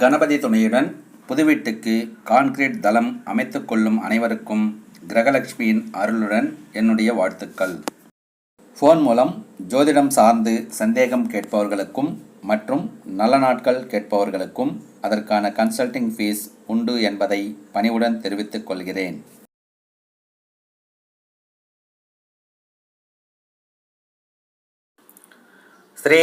கணபதி துணையுடன் புது வீட்டுக்கு கான்கிரீட் தளம் அமைத்து கொள்ளும் அனைவருக்கும் கிரகலட்சுமியின் அருளுடன் என்னுடைய வாழ்த்துக்கள். ஃபோன் மூலம் ஜோதிடம் சார்ந்து சந்தேகம் கேட்பவர்களுக்கும் மற்றும் நல்ல நாட்கள் கேட்பவர்களுக்கும் அதற்கான கன்சல்டிங் ஃபீஸ் உண்டு என்பதை பணிவுடன் தெரிவித்துக் கொள்கிறேன். ஸ்ரீ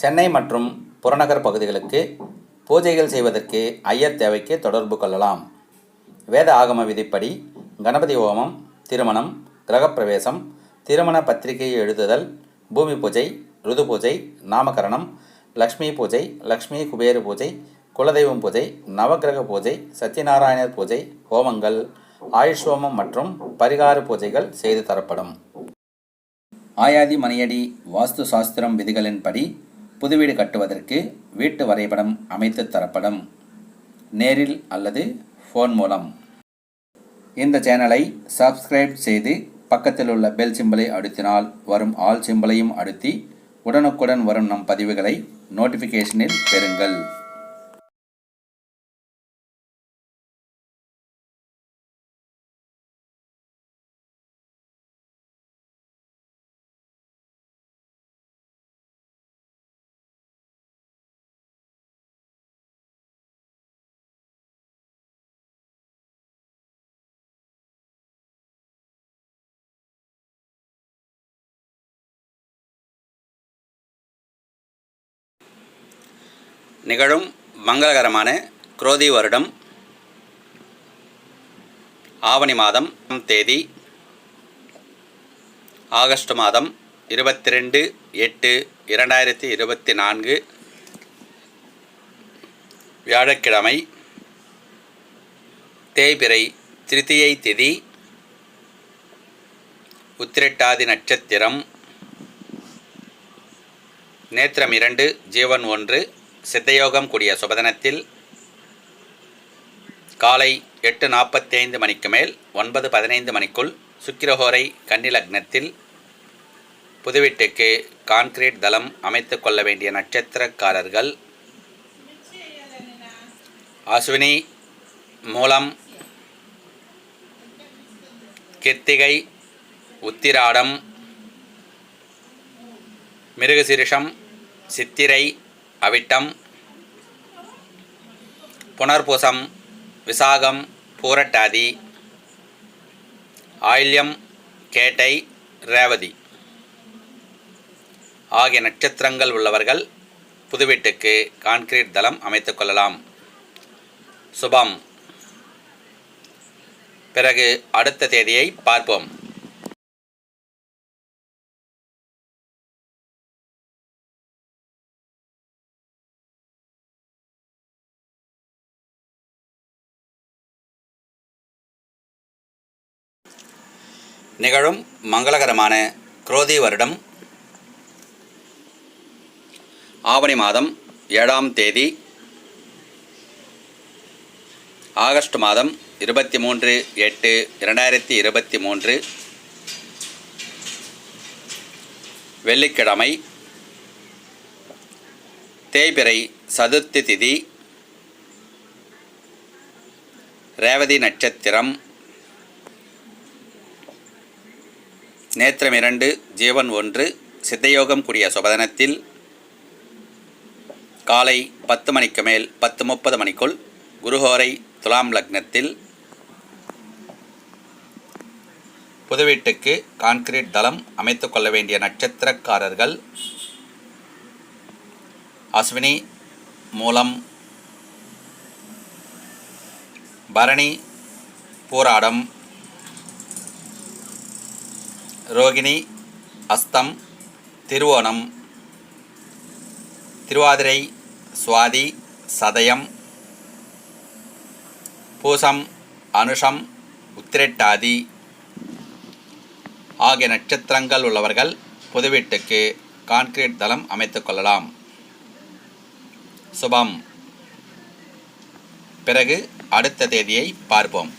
சென்னை மற்றும் புறநகர் பகுதிகளுக்கு பூஜைகள் செய்வதற்கு ஐயர் தேவைக்கு தொடர்பு கொள்ளலாம். வேத ஆகம விதிப்படி கணபதி ஹோமம் திருமணம் கிரகப்பிரவேசம் திருமண பத்திரிகை எழுதுதல் பூமி பூஜை ருது பூஜை நாமகரணம் லக்ஷ்மி பூஜை லக்ஷ்மி குபேர பூஜை குலதெய்வம் பூஜை நவக்கிரக பூஜை சத்யநாராயணர் பூஜை ஹோமங்கள் ஆயுஷ் ஹோமம் மற்றும் பரிகார பூஜைகள் செய்து தரப்படும். ஆயாதி மணியடி வாஸ்து சாஸ்திரம் விதிகளின்படி புது வீடு கட்டுவதற்கு வீட்டு வரைபடம் அமைத்து தரப்படும். நேரில் அல்லது ஃபோன் மூலம். இந்த சேனலை சப்ஸ்கிரைப் செய்து பக்கத்தில் உள்ள பெல் சிம்பலை அழுத்தினால் வரும் ஆல் சிம்பலையும் அழுத்தி உடனுக்குடன் வரும் நம் பதிவுகளை நோட்டிஃபிகேஷனில் பெறுங்கள். நிகழும் மங்களகரமான குரோதி வருடம் ஆவணி மாதம் தேதி ஆகஸ்ட் மாதம் இருபத்தி ரெண்டு எட்டு இரண்டாயிரத்தி இருபத்தி நான்கு வியாழக்கிழமை தேய்பிறை திருத்தியை திதி உத்திரட்டாதி நட்சத்திரம் நேத்திரம் இரண்டு ஜீவன் ஒன்று சித்தயோகம் கூடிய சுபதனத்தில் காலை எட்டு நாற்பத்தைந்து மணிக்கு மேல் ஒன்பது பதினைந்து மணிக்குள் சுக்கிரஹோரை கன்னிலக்னத்தில் புதுவீட்டுக்கு கான்கிரீட் தளம் அமைத்து கொள்ள வேண்டிய நட்சத்திரக்காரர்கள் அஸ்வினி மூலம் கிருத்திகை உத்திராடம் மிருகசிருஷம் சித்திரை அவிட்டம் புனர்பூசம் விசாகம் பூரட்டாதி ஆயில்யம் கேட்டை ரேவதி. ஆகிய நட்சத்திரங்கள் உள்ளவர்கள் புதுவீட்டுக்கு கான்கிரீட் தளம் அமைத்துக் கொள்ளலாம். சுபம். பிறகு அடுத்த தேதியை பார்ப்போம். நிகழும் மங்களகரமான குரோதி வருடம். ஆவணி மாதம் ஏழாம் தேதி ஆகஸ்ட் மாதம் இருபத்தி மூன்று எட்டு இரண்டாயிரத்தி இருபத்தி மூன்று வெள்ளிக்கிழமை தேய்பிறை சதுர்த்தி திதி ரேவதி நட்சத்திரம். நேத்திரம் இரண்டு ஜீவன் ஒன்று சித்தயோகம் கூடிய சுபதனத்தில் காலை பத்து மணிக்கு மேல் பத்து முப்பது மணிக்குள் குருஹோரை துலாம் லக்னத்தில் புது வீட்டுக்கு கான்கிரீட் தளம் அமைத்து கொள்ள வேண்டிய நட்சத்திரக்காரர்கள் அஸ்வினி மூலம் பரணி போராடம் ரோகிணி அஸ்தம் திருவோணம் திருவாதிரை சுவாதி சதயம் பூசம் அனுஷம் உத்திரட்டாதி ஆகிய நட்சத்திரங்கள் உள்ளவர்கள் புது வீட்டுக்கு கான்கிரீட் தளம் அமைத்துக்கொள்ளலாம் சுபம். பிறகு அடுத்த தேதியை பார்ப்போம்.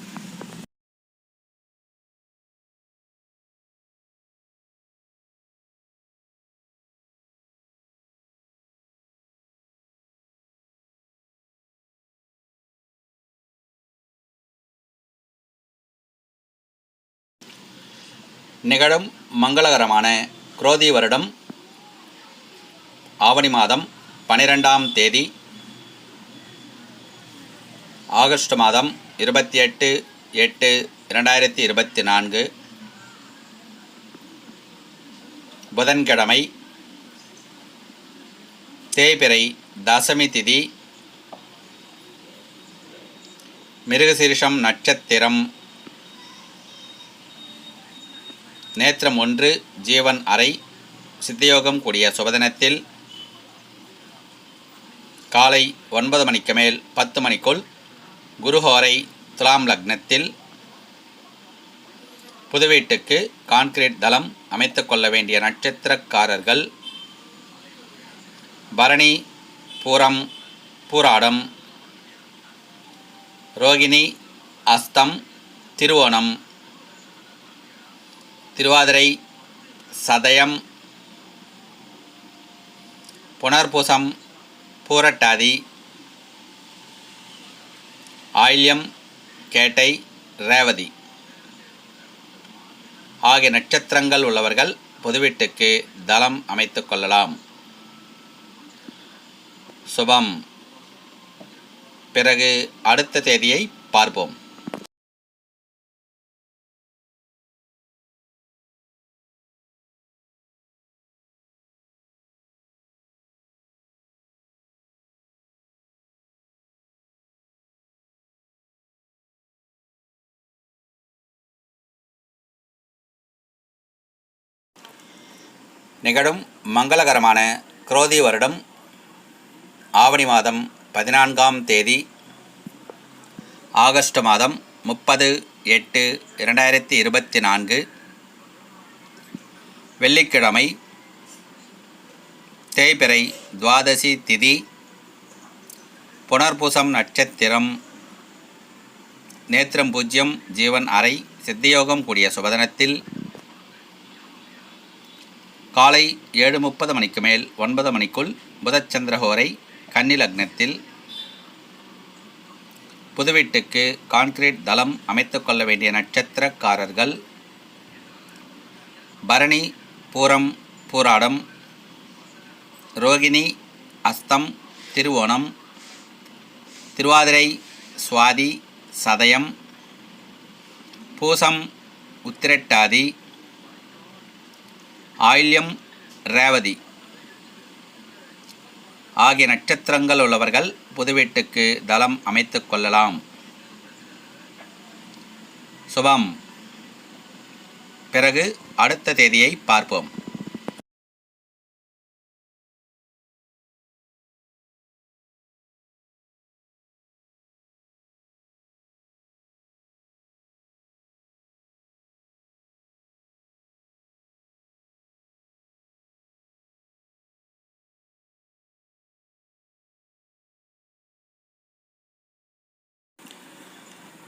நிகழும் மங்களகரமான குரோதி வருடம் ஆவணி மாதம் பனிரெண்டாம் தேதி ஆகஸ்ட் மாதம் இருபத்தி எட்டு எட்டு இரண்டாயிரத்தி இருபத்தி நான்கு புதன்கிழமை தேய்பிறை தசமி திதி மிருகசீரிஷம் நட்சத்திரம் நேத்திரம் ஒன்று ஜீவன் அறை சித்தயோகம் கூடிய சுபதினத்தில் காலை ஒன்பது மணிக்கு மேல் பத்து மணிக்குள் குருஹோரை துலாம் லக்னத்தில் புதுவீட்டுக்கு கான்கிரீட் தளம் அமைத்து கொள்ள வேண்டிய நட்சத்திரக்காரர்கள் பரணி பூரம் பூராடம் ரோகிணி அஸ்தம் திருவோணம் திருவாதிரை சதயம் புனர்பூசம் பூரட்டாதி ஆயில்யம் கேட்டை ரேவதி. ஆகிய நட்சத்திரங்கள் உள்ளவர்கள் பொதுவீட்டுக்கு தளம் அமைத்து கொள்ளலாம். சுபம். பிறகு அடுத்த தேதியை பார்ப்போம். நிகழும் மங்களகரமான குரோதி வருடம் ஆவணி மாதம் பதினான்காம் தேதி ஆகஸ்ட் மாதம் முப்பது எட்டு இரண்டாயிரத்தி இருபத்தி நான்கு வெள்ளிக்கிழமை தேய்பிறை துவாதசி திதி புனர்பூசம் நட்சத்திரம் நேத்திரம் பூஜ்யம் ஜீவன் அறை சித்தியோகம் கூடிய சுபதனத்தில் காலை ஏழு முப்பது மணிக்கு மேல் ஒன்பது மணிக்குள் புதச்சந்திரஹோரை கன்னி லக்னத்தில் புதுவீட்டுக்கு கான்கிரீட் தளம் அமைத்து கொள்ள வேண்டிய நட்சத்திரக்காரர்கள் பரணி பூரம் பூராடம் ரோகிணி அஸ்தம் திருவோணம் திருவாதிரை சுவாதி சதயம் பூசம் உத்திரட்டாதி ஆயில்யம் ரேவதி. ஆகிய நட்சத்திரங்கள் உள்ளவர்கள் புதுவீட்டுக்கு தளம் அமைத்து கொள்ளலாம். சுபம். பிறகு அடுத்த தேதியை பார்ப்போம்.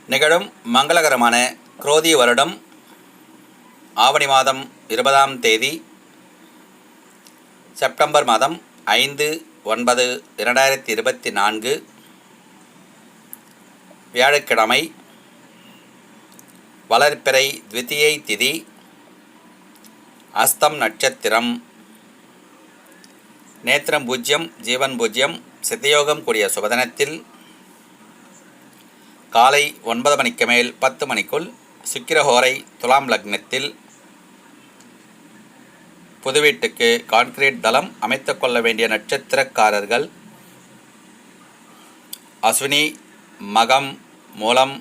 நிகழும் மங்களகரமான குரோதி வருடம் ஆவணி மாதம் இருபதாம் தேதி செப்டம்பர் மாதம் ஐந்து ஒன்பது இரண்டாயிரத்தி இருபத்தி நான்கு வியாழக்கிழமை வளர்ப்பிறை த்விதியை திதி அஸ்தம் நட்சத்திரம். நேத்திரம் பூஜ்யம் ஜீவன் பூஜ்யம் சித்தயோகம் கூடிய சுபதனத்தில் காலை ஒன்பது மணிக்கு மேல் பத்து மணிக்குள் சுக்கிரஹோரை துலாம் லக்னத்தில் புது வீட்டுக்கு கான்கிரீட் தளம் அமைத்து கொள்ள வேண்டிய நட்சத்திரக்காரர்கள் அஸ்வினி மகம் மூலம்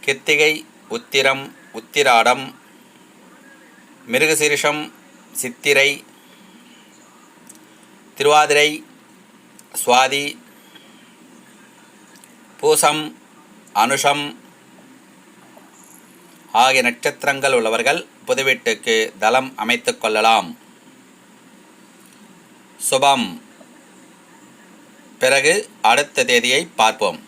கித்திகை உத்திரம் உத்திராடம் மிருகசீரிஷம் சித்திரை திருவாதிரை சுவாதி பூசம் அனுஷம் ஆகிய நட்சத்திரங்கள் உள்ளவர்கள் புதுவீட்டுக்கு தளம் அமைத்து கொள்ளலாம். சுபம். பிறகு அடுத்த தேதியை பார்ப்போம்.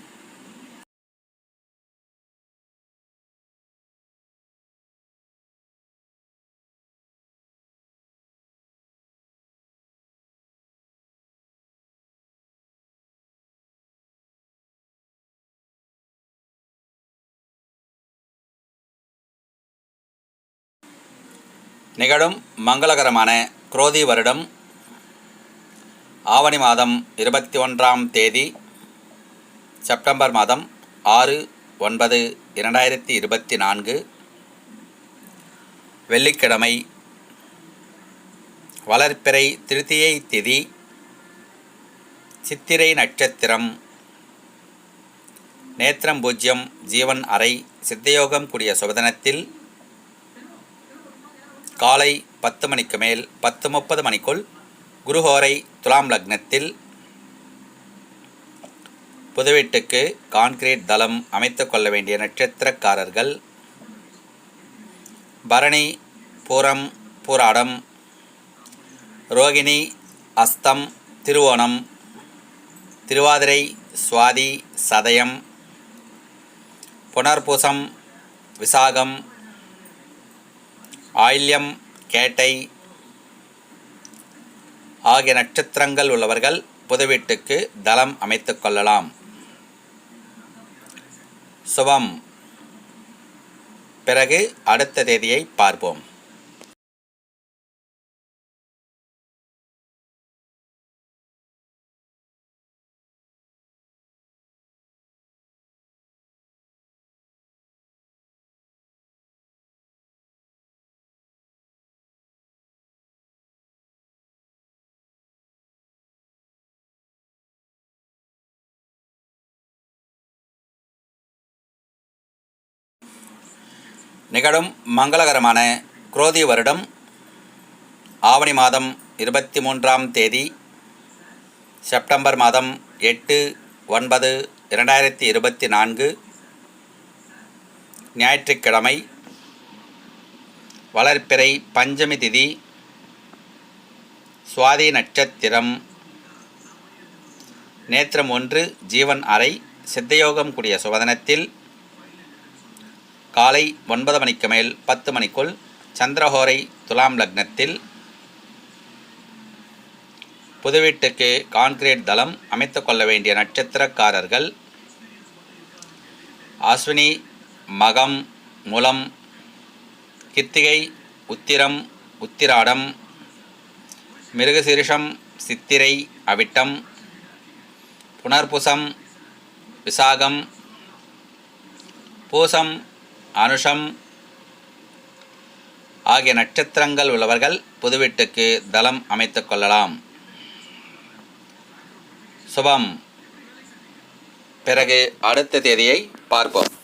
நிகழும் மங்களகரமான குரோதி வருடம் ஆவணி மாதம் இருபத்தி ஒன்றாம் தேதி செப்டம்பர் மாதம் ஆறு ஒன்பது இரண்டாயிரத்தி இருபத்தி நான்கு வெள்ளிக்கிழமை வளர்ப்பிறை திருத்தியை திதி சித்திரை நட்சத்திரம் நேத்திரம் பூஜ்யம் ஜீவன் அறை சித்தயோகம் கூடிய சுபதனத்தில் காலை பத்து மணிக்கு மேல் பத்து முப்பது மணிக்குள் குருஹோரை துலாம் லக்னத்தில் புதுவீட்டுக்கு கான்கிரீட் தளம் அமைத்து கொள்ள வேண்டிய நட்சத்திரக்காரர்கள் பரணி பூரம் பூராடம் ரோகிணி அஸ்தம் திருவோணம் திருவாதிரை சுவாதி சதயம் புனர்பூசம் விசாகம் ஆயில்யம் கேட்டை ஆகிய நட்சத்திரங்கள் உள்ளவர்கள் புதுவீட்டுக்கு தளம் அமைத்து கொள்ளலாம். சுபம். பிறகு அடுத்த தேதியை பார்ப்போம். நிகழும் மங்களகரமான குரோதி வருடம் ஆவணி மாதம் இருபத்தி மூன்றாம் தேதி செப்டம்பர் மாதம் எட்டு ஒன்பது இரண்டாயிரத்தி இருபத்தி நான்கு ஞாயிற்றுக்கிழமை வளர்ப்பிறை பஞ்சமி திதி சுவாதி நட்சத்திரம். நேத்திரம் ஒன்று ஜீவன் அறை சித்தயோகம் கூடிய சுவதனத்தில் காலை ஒன்பது மணிக்கு மேல் பத்து மணிக்குள் சந்திரஹோரை துலாம் லக்னத்தில் புதுவீட்டுக்கு கான்கிரீட் தளம் அமைத்து கொள்ள வேண்டிய நட்சத்திரக்காரர்கள் அஸ்வினி மகம் முலம் கித்திகை உத்திரம் உத்திராடம் மிருகசீரிஷம் சித்திரை அவிட்டம் புனர்புசம் விசாகம் பூசம் அனுஷம். ஆகிய நட்சத்திரங்கள் உள்ளவர்கள் புதுவீட்டுக்கு தளம் அமைத்துக் கொள்ளலாம். சுபம். பிறகு அடுத்த தேதியை பார்ப்போம்.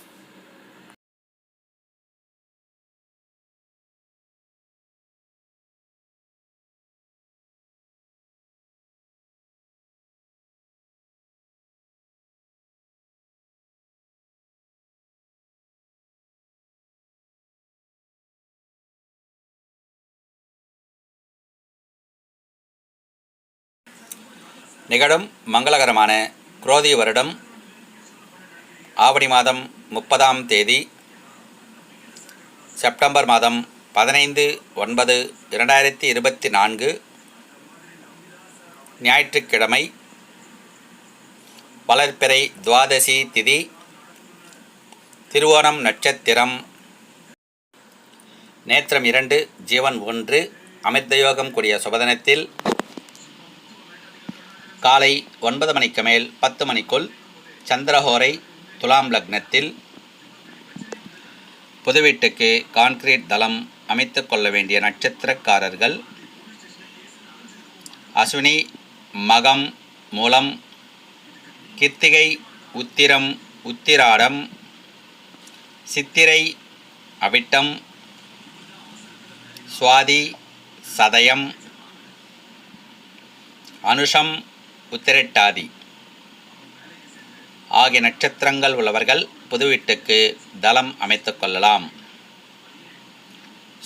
நிகழும் மங்களகரமான குரோதி வருடம் ஆவணி மாதம் முப்பதாம் தேதி செப்டம்பர் மாதம் பதினைந்து ஒன்பது இரண்டாயிரத்தி இருபத்தி நான்கு ஞாயிற்றுக்கிழமை வளர்ப்பிறை துவாதசி திதி திருவோணம் நட்சத்திரம். நேத்திரம் இரண்டு ஜீவன் ஒன்று அமிர்தயோகம் கூடிய சுபதனத்தில் காலை ஒன்பது மணிக்கு மேல் பத்து மணிக்குள் சந்திரஹோரை துலாம் லக்னத்தில் புது வீட்டுக்கு கான்கிரீட் தளம் அமைத்து கொள்ள வேண்டிய நட்சத்திரக்காரர்கள் அஸ்வினி மகம் மூலம் கித்திகை உத்திரம் உத்திராடம் சித்திரை அவிட்டம் சுவாதி சதயம் அனுஷம் உத்திரட்டாதி. ஆகிய நட்சத்திரங்கள் உள்ளவர்கள் புது வீட்டுக்கு தளம் அமைத்துக் கொள்ளலாம்.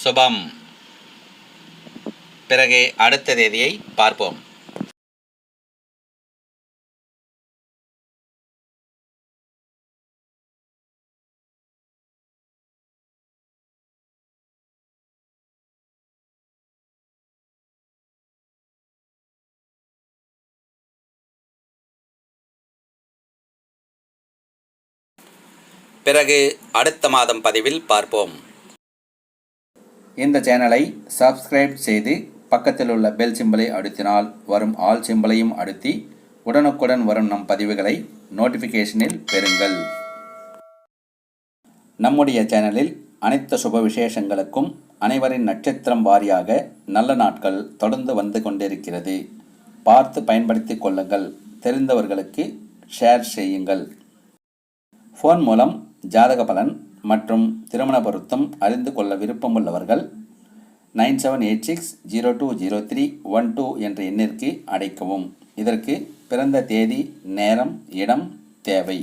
சுபம். பிறகு அடுத்த தேதியை பார்ப்போம். பிறகு அடுத்த மாதம் பதிவில் பார்ப்போம். இந்த சேனலை சப்ஸ்கிரைப் செய்து பக்கத்தில் உள்ள பெல் சிம்பலை அழுத்தினால் வரும் ஆல் சிம்பலையும் அழுத்தி உடனுக்குடன் வரும் நம் பதிவுகளை நோட்டிஃபிகேஷனில் பெறுங்கள். நம்முடைய சேனலில் அனைத்து சுப விசேஷங்களுக்கும் அனைவரின் நட்சத்திரம் வாரியாக நல்ல நாட்கள் தொடர்ந்து வந்து கொண்டிருக்கிறது. பார்த்து பயன்படுத்தி கொள்ளுங்கள். தெரிந்தவர்களுக்கு ஷேர் செய்யுங்கள். ஃபோன் மூலம் ஜாதக பலன் மற்றும் திருமண பொருத்தம் அறிந்து கொள்ள விருப்பமுள்ளவர்கள் nine seven eight six zero two zero three one two என்ற எண்ணிற்கு அடைக்கவும். இதற்கு பிறந்த தேதி நேரம் இடம் தேவை.